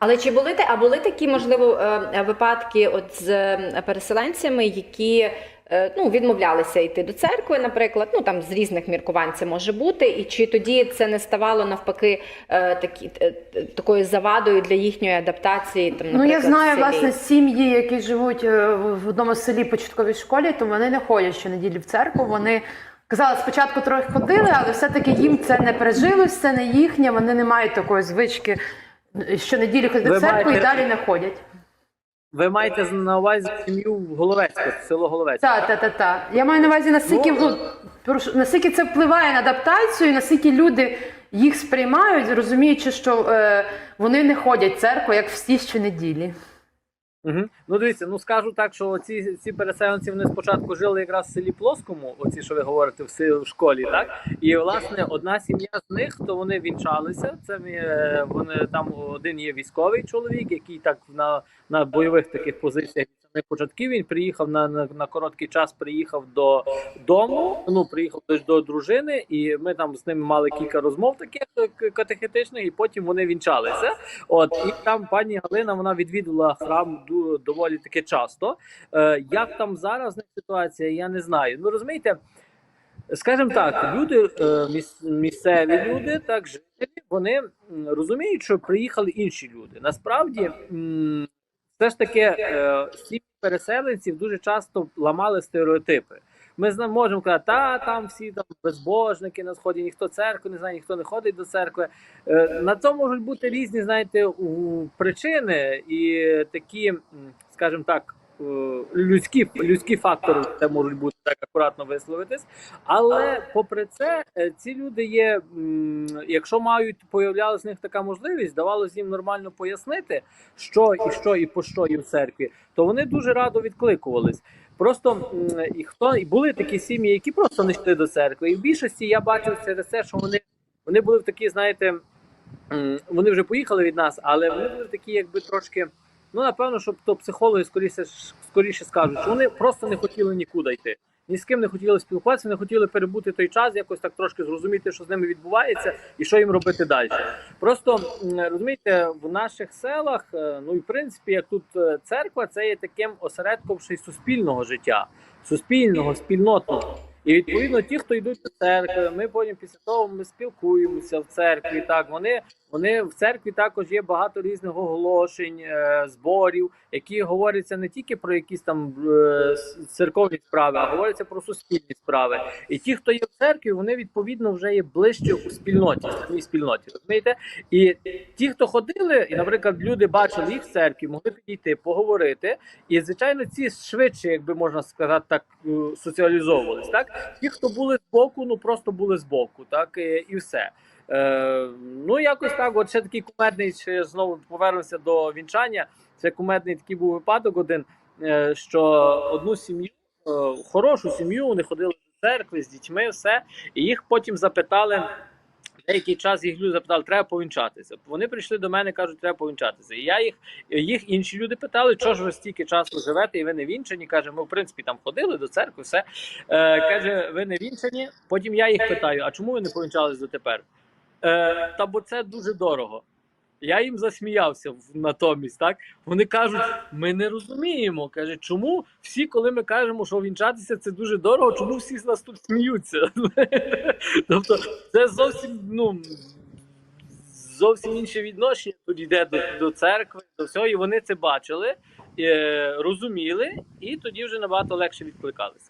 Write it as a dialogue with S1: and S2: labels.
S1: Але чи були а були такі можливо е, випадки от з е, переселенцями, які е, ну відмовлялися йти до церкви, наприклад, ну там з різних міркувань це може бути, і чи тоді це не ставало навпаки е, такі е, е, такою завадою для їхньої адаптації? Там,
S2: Ну, я знаю,
S1: селі?
S2: власне, сім'ї, які живуть е, в одному селі початковій школі, то вони не ходять щонеділі в церкву. Вони казали, спочатку трохи ходили, але все-таки їм це не пережилось, це не їхнє, вони не мають такої звички щонеділі ходять
S3: до
S2: в церкву і далі не ходять.
S3: Ви маєте на увазі сім'ю Головецьку, село Головецьке.
S2: Так, так, так, Та. Я маю на увазі, наскільки,
S3: Ну,
S2: ну, наскільки це впливає на адаптацію, наскільки люди їх сприймають, розуміючи, що е, вони не ходять в церкву, як всі щонеділі.
S3: Угу. Ну дивіться, ну скажу так, що ці, ці переселенці вони спочатку жили якраз в селі Плоскому, оці, що ви говорите, в, си- в школі, так? І власне одна сім'я з них, то вони вінчалися. Це е, вони там один є військовий чоловік, який так на, на бойових таких позиціях самих початків. Він приїхав на, на, на короткий час, приїхав до дому. Ну приїхав до, до дружини, і ми там з ними мали кілька розмов таких е, катехетичних, і потім вони вінчалися. От і там пані Галина вона відвідувала храм доволі таки часто. Е, як там зараз ситуація, я не знаю. Ну розумієте, скажімо так, люди е, місцеві люди, так жителі, вони розуміють, що приїхали інші люди. Насправді. все ж таки, е, сім'ї переселенців дуже часто ламали стереотипи. Ми можемо казати, та там всі там безбожники на сході, ніхто церкви не знає, ніхто не ходить до церкви. Е, На це можуть бути різні, знаєте, причини і такі, скажімо так, людські людські фактори це можуть бути так акуратно висловитись. Але попри це, е, ці люди є, якщо мають появлялась в них така можливість, давалось їм нормально пояснити, що і що і по що є в церкві, то вони дуже радо відкликувались. Просто і хто і були такі сім'ї, які просто не йшли до церкви. І в більшості я бачив через те, що вони, вони були в такі, знаєте, вони вже поїхали від нас, але вони були такі, якби трошки. Ну, напевно, що то психологи скоріше скоріше скажуть, що вони просто не хотіли нікуди йти. Ні з ким не хотіли спілкуватися, не хотіли перебути той час, якось так трошки зрозуміти, що з ними відбувається, і що їм робити далі. Просто розумієте, в наших селах, е, ну і в принципі, як тут е, церква, це є таким осередком ще й суспільного життя, суспільного, спільнотного. І відповідно, ті, хто йдуть до церкви, ми потім після того ми спілкуємося в церкві. Так вони, вони в церкві також є багато різних оголошень, е, зборів, які говоряться не тільки про якісь там е, церковні справи, а говоряться про суспільні справи. І ті, хто є в церкві, вони відповідно вже є ближче у спільноті, самій спільноті. Розумієте? І ті, хто ходили, і, наприклад, люди бачили їх в церкві, могли підійти, поговорити. І звичайно, ці швидше, якби можна сказати, так е, соціалізовувались. Так, ті, хто були з боку, ну просто були з боку, так і, і все. Е, ну якось так. От ще такий кумедний, ще знову повернувся до вінчання. Це кумедний такий був випадок один, е, що одну сім'ю, е, хорошу сім'ю, вони ходили до церкви з дітьми, все, і їх потім запитали. Деякий час їх люди запитали, треба повінчатися. Вони прийшли до мене, кажуть, треба повінчатися. І я їх, їх інші люди питали, чого ж ви стільки часу живете, і ви не вінчані. Каже, ми в принципі там ходили до церкви, все. Е, каже, ви не вінчані. Потім я їх питаю: а чому ви не повінчались дотепер? Е, та бо це дуже дорого. Я їм засміявся натомість, так вони кажуть, ми не розуміємо. Каже, чому всі, коли ми кажемо, що вінчатися це дуже дорого, чому всі з нас тут сміються? тобто, це зовсім ну зовсім інше відношення тут йде до, до церкви, до всього, і вони це бачили, е, розуміли, і тоді вже набагато легше відкликалися.